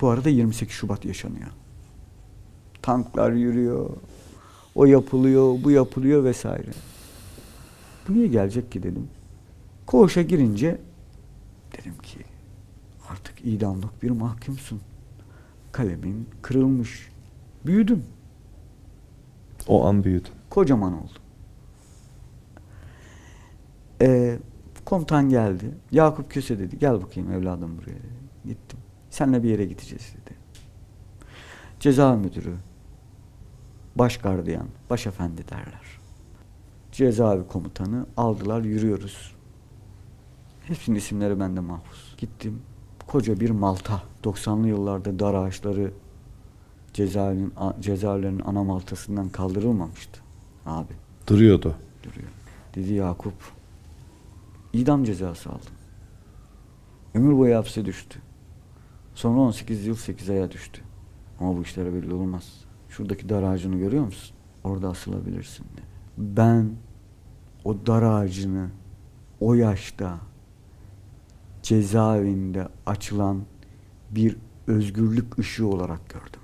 Bu arada 28 Şubat yaşanıyor. Tanklar yürüyor. O yapılıyor, bu yapılıyor vesaire. Bu niye gelecek ki dedim. Koğuşa girince dedim ki artık idamlık bir mahkumsun. Kalemin kırılmış. Büyüdüm. O an büyüdün. Kocaman oldum. Ee, komutan geldi. Yakup Köse dedi. Gel bakayım evladım buraya dedi. Gittim. Seninle bir yere gideceğiz dedi. Ceza müdürü, baş gardiyan, başefendi derler. Cezaevi komutanı aldılar yürüyoruz. Hepsinin isimleri bende mahfuz. Gittim. Koca bir malta. 90'lı yıllarda dar ağaçları cezaevinin, cezaevlerinin ana maltasından kaldırılmamıştı. Abi Duruyordu. duruyor. Dedi Yakup, idam cezası aldım. Ömür boyu hapse düştü. Sonra 18 yıl 8 aya düştü. Ama bu işlere belli olmaz. Şuradaki dar ağacını görüyor musun? Orada asılabilirsin dedi. Ben o dar ağacını o yaşta cezaevinde açılan bir özgürlük ışığı olarak gördüm.